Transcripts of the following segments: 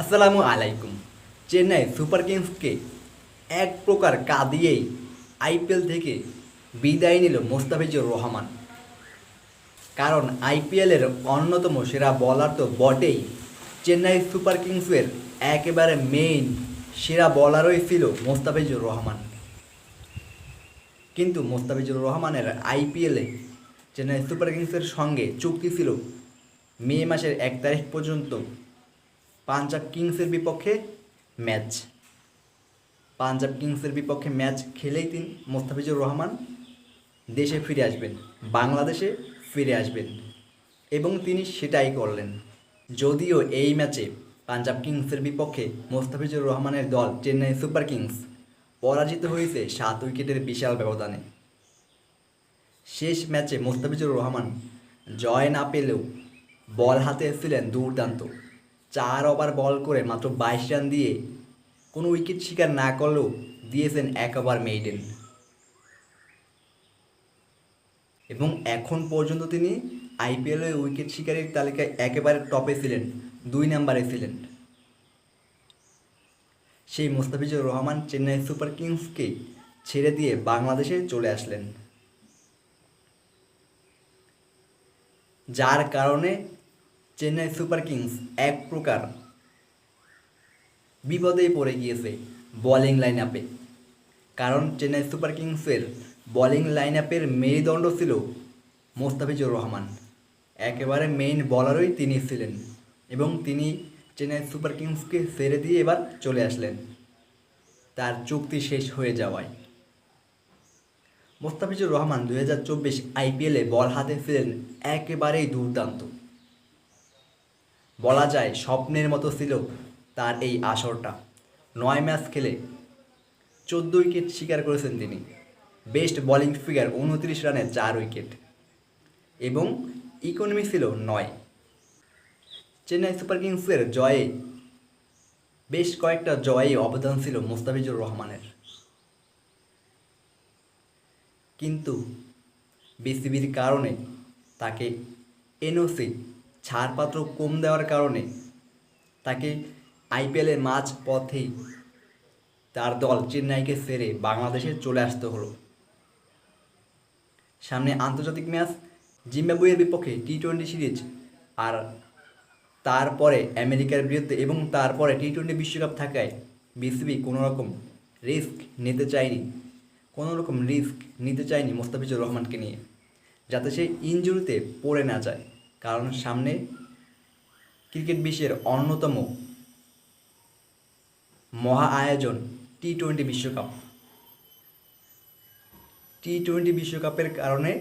আসসালামু আলাইকুম। চেন্নাই সুপার কিংসকে এক প্রকার কাঁদিয়েই আইপিএল থেকে বিদায় নিল মোস্তাফিজুর রহমান। কারণ আইপিএলের অন্যতম সেরা বলার তো বটেই। চেন্নাই সুপার কিংসের একেবারে মেইন সেরা বলারই ছিল মোস্তাফিজুর রহমান। কিন্তু মোস্তাফিজুর রহমানের আইপিএলে চেন্নাই সুপার কিংসের সঙ্গে চুক্তি ছিল মে মাসের এক তারিখ পর্যন্ত। পাঞ্জাব কিংসের বিপক্ষে ম্যাচ। পাঞ্জাব কিংসের বিপক্ষে ম্যাচ খেলেই তিনি মোস্তাফিজুর রহমান দেশে ফিরে আসবেন, বাংলাদেশে ফিরে আসবেন। এবং তিনি সেটাই করলেন। যদিও এই ম্যাচে পাঞ্জাব কিংসের বিপক্ষে মোস্তাফিজুর রহমানের দল চেন্নাই সুপার কিংস পরাজিত হয়েছে সাত উইকেটের বিশাল ব্যবধানে। শেষ ম্যাচে মোস্তাফিজুর রহমান জয় না পেলেও বল হাতে এসেছিলেন দুর্দান্ত। চার ওভার বল করে মাত্র বাইশ রান দিয়ে কোনো উইকেট শিকার না করলেও দিয়েছেন এক ওভার মেইডেন। এবং এখন পর্যন্ত তিনি আইপিএলের উইকেট শিকারের তালিকায় একেবারে টপে ছিলেন, দুই নম্বরে ছিলেন। সেই মোস্তাফিজুর রহমান চেন্নাই সুপার কিংসকে ছেড়ে দিয়ে বাংলাদেশে চলে আসলেন। যার কারণে চেন্নাই সুপার কিংস এক প্রকার বিপদেই পড়ে গিয়েছে বোলিং লাইন আপে কারণ চেন্নাই সুপার কিংসের বোলিং লাইন আপের মেরুদণ্ড ছিল মোস্তাফিজুর রহমান। একেবারে মেইন বলারই তিনি ছিলেন এবং তিনি চেন্নাই সুপার কিংসকে ছেড়ে দিয়ে এবার চলে আসলেন। তার চুক্তি শেষ হয়ে যাওয়ায়। মোস্তাফিজুর রহমান দু হাজার চব্বিশ আইপিএলে বল হাতে ছিলেন একেবারেই দুর্দান্ত। বলা যায় স্বপ্নের মতো ছিল তার এই আসরটা। নয় ম্যাচ খেলে চোদ্দ উইকেট শিকার করেছেন তিনি। বেস্ট বলিং ফিগার উনত্রিশ রানে চার উইকেট। এবং ইকোনমি ছিল নয়। চেন্নাই সুপার কিংসের জয়ে বেশ কয়েকটা জয়ে অবদান ছিল মোস্তাফিজুর রহমানের। কিন্তু বিসিবির কারণে তাকে এনওসি ছাড়পত্র কম দেওয়ার কারণে তাকে আইপিএলের মাঝ পথেই তার দল চেন্নাইকে সেরে বাংলাদেশে চলে আসতে হলো। সামনে আন্তর্জাতিক ম্যাচ, জিম্বাবুয়ের বিপক্ষে টি টোয়েন্টি সিরিজ আর তারপরে আমেরিকার বিরুদ্ধে এবং তারপরে টি টোয়েন্টি বিশ্বকাপ থাকায় বিসিবি কোনো রকম রিস্ক নিতে চায়নি। কোনো রকম রিস্ক নিতে চায়নি মোস্তাফিজুর রহমানকে নিয়ে, যাতে সে ইনজুরিতে পড়ে না যায়। কারণ সামনে ক্রিকেট বিশ্বের অন্যতম মহা আয়োজন টি টোয়েন্টি বিশ্বকাপ। টি টোয়েন্টি বিশ্বকাপের কারণে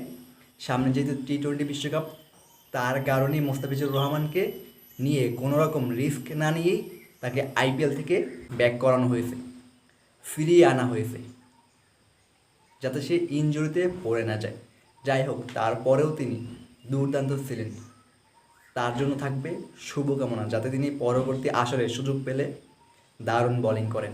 সামনে যেহেতু টি টোয়েন্টি বিশ্বকাপ, তার কারণেই মোস্তাফিজুর রহমানকে নিয়ে কোনো রকম রিস্ক না নিয়েই তাকে আইপিএল থেকে ব্যাক করানো হয়েছে, ফিরিয়ে আনা হয়েছে, যাতে সে ইনজুরিতে পড়ে না যায়। যাই হোক, তারপরেও তিনি দুর্দান্ত ছিলেন। তার জন্য থাকবে শুভকামনা যাতে তিনি পরবর্তী আসরে সুযোগ পেলে দারুণ বোলিং করেন।